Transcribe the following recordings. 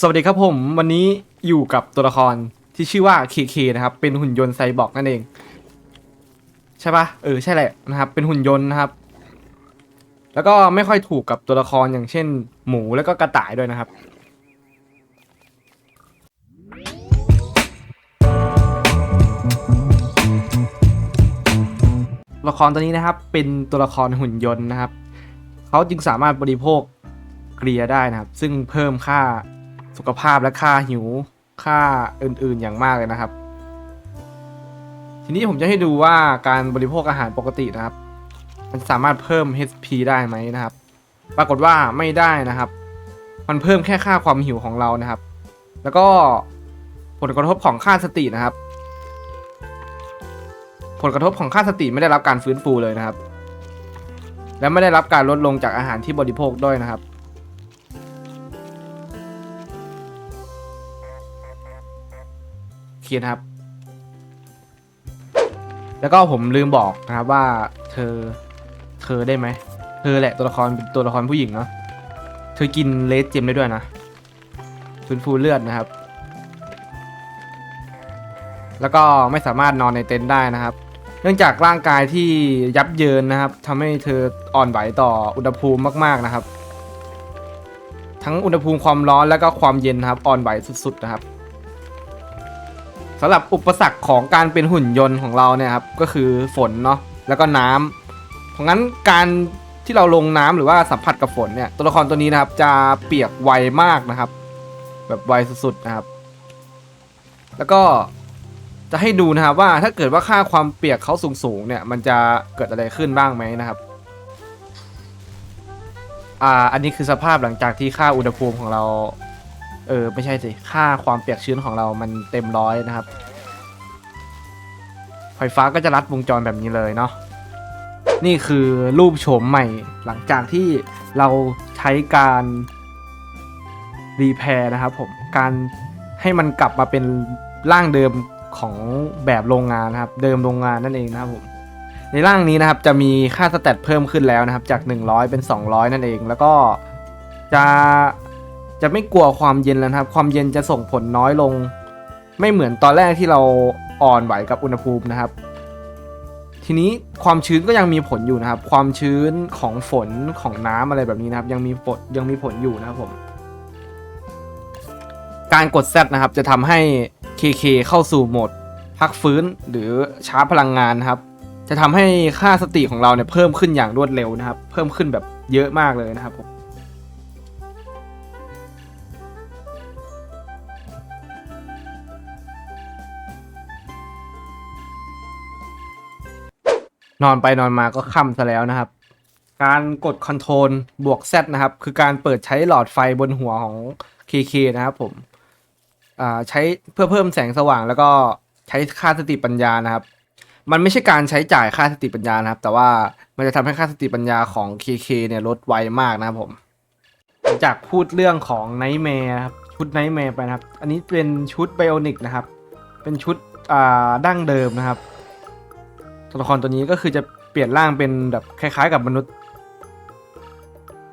สวัสดีครับผม วันนี้อยู่กับตัวละครที่ชื่อว่าเคเคนะครับ เป็นหุ่นยนต์ไซบอร์กนั่นเอง ใช่ปะเออใช่แหละนะครับ เป็นหุ่นยนต์นะครับ แล้วก็ไม่ค่อยถูกกับตัวละครอย่างเช่น หมูแล้วก็กระต่ายด้วยนะครับตัวละครตัวนี้นะครับ เป็นตัวละครหุ่นยนต์นะครับ เขาจึงสามารถบริโภคเกลียได้นะครับ ซึ่งเพิ่มค่า สุขภาพและค่าหิวค่าอื่นๆอย่างมากเลยนะครับ ทีนี้ผมจะให้ดูว่าการบริโภคอาหารปกตินะครับ มันสามารถเพิ่ม HP ได้ไหมนะครับ ปรากฏว่าไม่ได้นะครับ มันเพิ่มแค่ค่าความหิวของเรานะครับ แล้วก็ผลกระทบของค่าสตินะครับ ผลกระทบของค่าสติไม่ได้รับการฟื้นฟูเลยนะครับ และไม่ได้รับการลดลงจากอาหารที่บริโภคด้วยนะครับ คลียร์นะครับ แล้วก็ผมลืมบอกนะครับว่าเธอเธอได้ไหม เธอแหละตัวละครเป็นตัวละครผู้หญิงเนาะ เธอกินเลสเจมได้ด้วยนะฟื้นฟูเลือดนะครับ แล้วก็ไม่สามารถนอนในเต็นท์ได้นะครับ เนื่องจากร่างกายที่ยับเยินนะครับทำให้เธออ่อนไหวต่ออุณหภูมิมากๆนะครับ ทั้งอุณหภูมิความร้อนแล้วก็ความเย็นนะครับ อ่อนไหวสุดๆนะครับ สำหรับอุปสรรคของการเป็นหุ่นยนต์ของเราเนี่ยครับก็คือฝนเนาะแล้วก็น้ำเพราะงั้นการที่เราลงน้ำหรือว่าสัมผัสกับฝนเนี่ยตัวละครตัวนี้นะครับจะเปียกไวมากนะครับ แบบไวสุดๆนะครับ แล้วก็จะให้ดูนะครับว่าถ้าเกิดว่าค่าความเปียกเขาสูงๆเนี่ยมันจะเกิดอะไรขึ้นบ้างไหมนะครับ อ่าอันนี้คือสภาพหลังจากที่ค่าอุณหภูมิของเรา เออไม่ใช่สิค่าความเปียกชื้นของเรามันเต็มร้อยนะครับ ไฟฟ้าก็จะรัดวงจรแบบนี้เลยเนาะนี่คือรูปโฉมใหม่หลังจากที่เราใช้การรีแพร์นะครับผมการให้มันกลับมาเป็นร่างเดิมของแบบโรงงานนะครับ เดิมโรงงานนั่นเองนะครับผมในร่างนี้นะครับจะมีค่าสแตทเพิ่มขึ้นแล้วนะครับ จาก 100 เป็น 200 นั่นเอง แล้วก็จะ จะไม่กลัวความเย็นแล้วครับ ความเย็นจะส่งผลน้อยลง ไม่เหมือนตอนแรกที่เราอ่อนไหวกับอุณหภูมินะครับ ทีนี้ความชื้นก็ยังมีผลอยู่นะครับ ความชื้นของฝนของน้ำอะไรแบบนี้นะครับ ยังมีผลยังมีผลอยู่นะครับผม การกด Z นะครับ จะทำให้ KK เข้าสู่โหมดพักฟื้นหรือชาร์จพลังงานนะครับ จะทำให้ค่าสติของเราเนี่ยเพิ่มขึ้นอย่างรวดเร็วนะครับ เพิ่มขึ้นแบบเยอะมากเลยนะครับผม นอนไปนอนมาก็ค่ำซะแล้วนะครับ การกดคอนโทรลบวก Z นะครับ คือการเปิดใช้หลอดไฟบนหัวของ KK นะครับผมอ่าใช้เพื่อเพิ่มแสงสว่างแล้วก็ใช้ค่าสติปัญญานะครับ มันไม่ใช่การใช้จ่ายค่าสติปัญญานะครับ แต่ว่ามันจะทำให้ค่าสติปัญญาของ KK เนี่ยลดไวมากนะครับผม จากพูดเรื่องของไนท์แมร์ครับชุดไนท์แมร์ไปนะครับ อันนี้เป็นชุดไบโอนิกนะครับ เป็นชุดอ่าดั้งเดิมนะครับ ตัวละครตัวนี้ก็คือจะเปลี่ยนร่างเป็นแบบคล้าย ๆ กับมนุษย์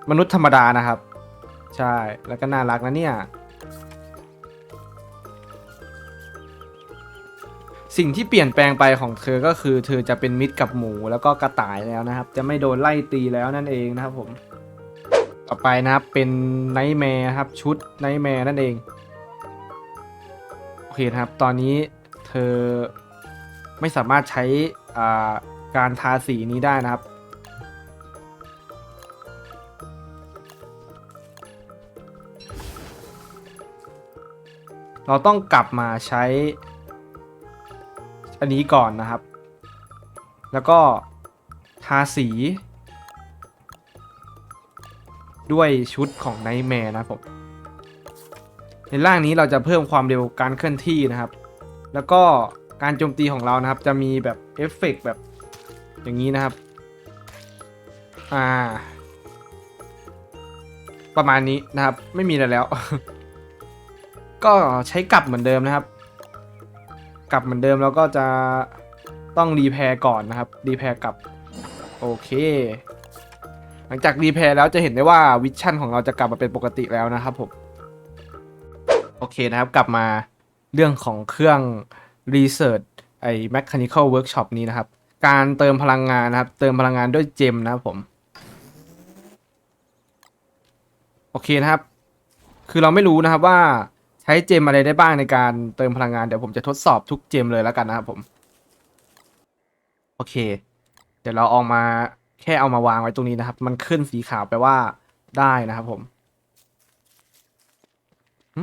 มนุษย์ธรรมดานะครับ ใช่แล้วก็น่ารักนะเนี่ย สิ่งที่เปลี่ยนแปลงไปของเธอก็คือ เธอจะเป็นมิตรกับหมูแล้วก็กระต่ายแล้วนะครับ จะไม่โดนไล่ตีแล้วนั่นเองนะครับผมต่อไปนะครับเป็นไนท์แมร์ครับชุดไนท์แมร์นั่นเองโอเคครับ ตอนนี้เธอไม่สามารถใช้ การทาสีนี้ได้นะครับ เราต้องกลับมาใช้ อันนี้ก่อนนะครับ แล้วก็ทาสี ด้วยชุดของไนท์แมร์นะครับผม ในร่างนี้เราจะเพิ่มความเร็วการเคลื่อนที่นะครับ แล้วก็ การโจมตีของเรานะครับ จะมีแบบเอฟเฟกต์แบบอย่างนี้นะครับ อ่า ประมาณนี้นะครับ ไม่มีอะไรแล้ว ก็ใช้กลับเหมือนเดิมนะครับ กลับเหมือนเดิมแล้วก็จะต้องรีแพร์ก่อนนะครับ รีแพร์กลับ โอเค หลังจากรีแพร์แล้วจะเห็นได้ว่าวิชั่นของเราจะกลับมาเป็นปกติแล้วนะครับผม โอเคนะครับ กลับมาเรื่องของเครื่อง Research ไอ้ Mechanical Workshop นี้นะครับ การเติมพลังงานนะครับ เติมพลังงานด้วยเจมนะครับผม โอเคนะครับ คือเราไม่รู้นะครับว่าใช้เจมอะไรได้บ้างในการเติมพลังงาน เดี๋ยวผมจะทดสอบทุกเจมเลยแล้วกันนะครับผม โอเค เดี๋ยวเราเอามาแค่เอามาวางไว้ตรงนี้นะครับ มันขึ้นสีขาวแปลว่าได้นะครับผมหึ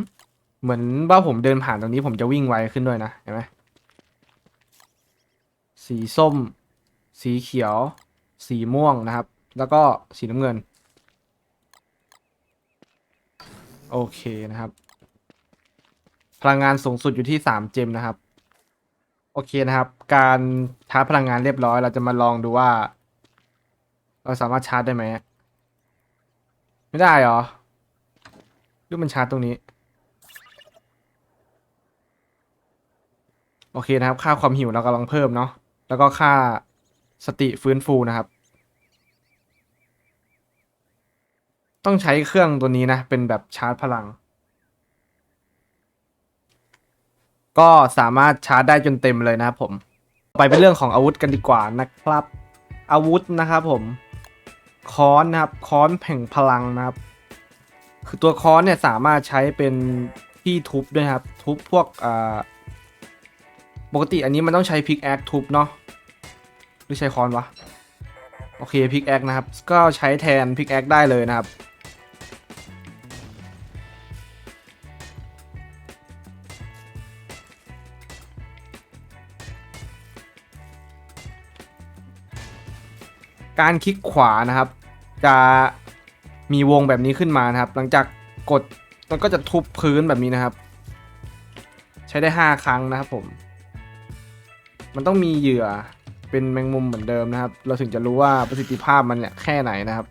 เหมือนว่าผมเดินผ่านตรงนี้ผมจะวิ่งไวขึ้นด้วยนะเห็นไหมสีส้ม สีเขียว สีม่วงนะครับ แล้วก็สีน้ำเงิน โอเคนะครับ พลังงานสูงสุดอยู่ที่สามเจมนะครับ โอเคนะครับ การชาร์จพลังงานเรียบร้อย เราจะมาลองดูว่า เราสามารถชาร์จได้ไหมไม่ได้หรอหรือมันชาร์จตรงนี้ โอเคนะครับ ค่าความหิวเรากำลังเพิ่มเนาะแล้วก็ค่าสติฟื้นฟูนะครับ ต้องใช้เครื่องตัวนี้นะ เป็นแบบชาร์จพลัง ก็สามารถชาร์จได้จนเต็มเลยนะครับผมไปเป็นเรื่องของอาวุธกันดีกว่านะครับ อาวุธนะครับผมค้อนนะครับค้อนแผงพลังนะครับ คือตัวค้อนเนี่ยสามารถใช้เป็นที่ทุบด้วยครับ ทุบพวกอ่า ปกติอันนี้มันต้องใช้พิกแอคทุบเนาะหรือใช้ค้อนวะ โอเคพิกแอคนะครับ ก็ใช้แทนพิกแอคได้เลยนะครับ การคลิกขวานะครับ จะมีวงแบบนี้ขึ้นมานะครับ หลังจากกดมันก็จะทุบพื้นแบบนี้นะครับ ใช้ได้ 5 ครั้งนะครับผม มันต้องมีเหยื่อเป็นแมงมุมเหมือนเดิมนะครับ เราถึงจะรู้ว่าประสิทธิภาพมันเนี่ยแค่ไหนนะครับ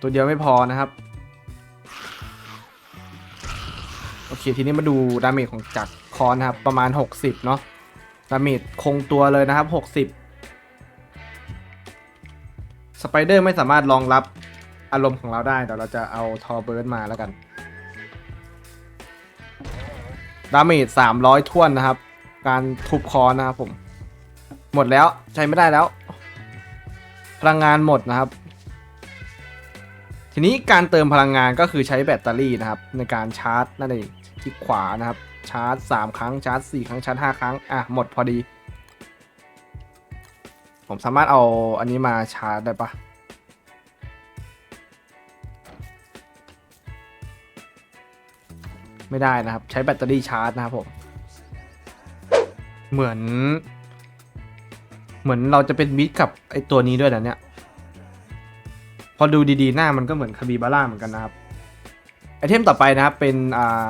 ตัวเดียวไม่พอนะครับ โอเคทีนี้มาดูดาเมจของจักรคอนนะครับ ประมาณ 60 เนาะดาเมจคงตัวเลยนะครับ 60 สไปเดอร์ไม่สามารถรองรับอารมณ์ของเราได้เดี๋ยวเราจะเอาทอเบิร์ดมาแล้วกัน ดาเมจ300ท่วนนะครับ การทุบคอนนะครับผม หมดแล้วใช้ไม่ได้แล้ว พลังงานหมดนะครับ ทีนี้การเติมพลังงานก็คือใช้แบตเตอรี่นะครับ ในการชาร์จนั่นเองที่ขวานะครับ ชาร์จ 3 ครั้งชาร์จ 4 ครั้งชาร์จ 5 ครั้งอะหมดพอดี ผมสามารถเอาอันนี้มาชาร์จได้ปะ ไม่ได้นะครับ ใช้แบตเตอรี่ชาร์จนะครับผม เหมือน เหมือนเราจะเป็นมิตรกับไอตัวนี้ด้วยนะเนี่ย พอดูดีๆ หน้ามันก็เหมือนคาบิบาร่าเหมือนกันนะครับ ไอเทมต่อไปนะครับเป็นอ่า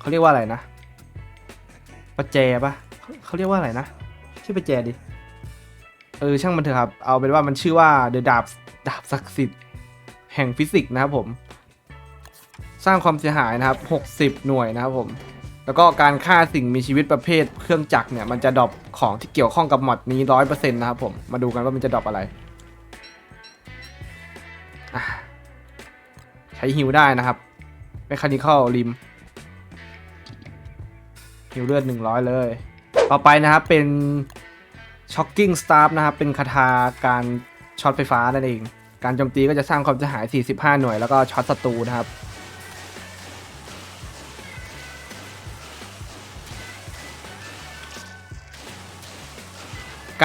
เขาเรียกว่าอะไรนะประแจปะเขาเขาเรียกว่าอะไรนะ ชื่อประแจดิ เออช่างมันเถอะครับ เอาเป็นว่ามันชื่อว่าเดอะดาบดาบศักดิ์สิทธิ์แห่งฟิสิกส์นะครับผม สร้างความเสียหายนะครับ 60 หน่วยนะครับผมแล้วก็การฆ่าสิ่งมีชีวิตประเภทเครื่องจักรเนี่ยมันจะดรอปของที่เกี่ยวข้องกับมอดนี้100%นต์นะครับผมมาดูกันว่ามันจะดรอปอะไรใช้ฮิวได้นะครับ m มคานิคอลริมฮิวเลือด100เลย ต่อไปนะครับเป็น Shocking Staff นะครับเป็นคาถาการช็อตไฟฟ้านั่นเอง การโจมตีก็จะสร้างความเสียหาย 45 หน่วยแล้วก็ช็อตศัตรูนะครับ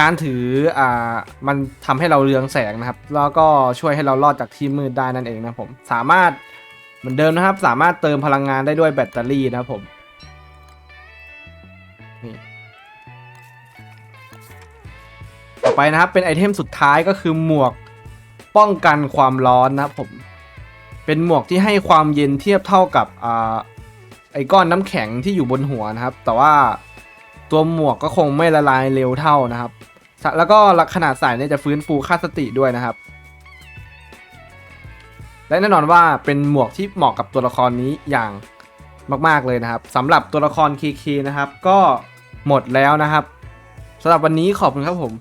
การถืออ่ามันทำให้เราเรืองแสงนะครับ แล้วก็ช่วยให้เรารอดจากที่มืดได้นั่นเองนะผมสามารถเหมือนเดิมนะครับ สามารถเติมพลังงานได้ด้วยแบตเตอรี่นะครับผมนี่ต่อไปนะครับเป็นไอเทมสุดท้ายก็คือหมวกป้องกันความร้อนนะครับผมเป็นหมวกที่ให้ความเย็นเทียบเท่ากับอ่าไอก้อนน้ำแข็งที่อยู่บนหัวนะครับ แต่ว่า ตัวหมวกก็คงไม่ละลายเร็วเท่านะครับ แล้วก็ขนาดใส่เนี่ยจะฟื้นฟูค่าสติด้วยนะครับ และแน่นอนว่าเป็นหมวกที่เหมาะกับตัวละครนี้อย่างมากๆเลยนะครับสำหรับตัวละครคีคีนะครับ ก็หมดแล้วนะครับสำหรับวันนี้ขอบคุณครับผม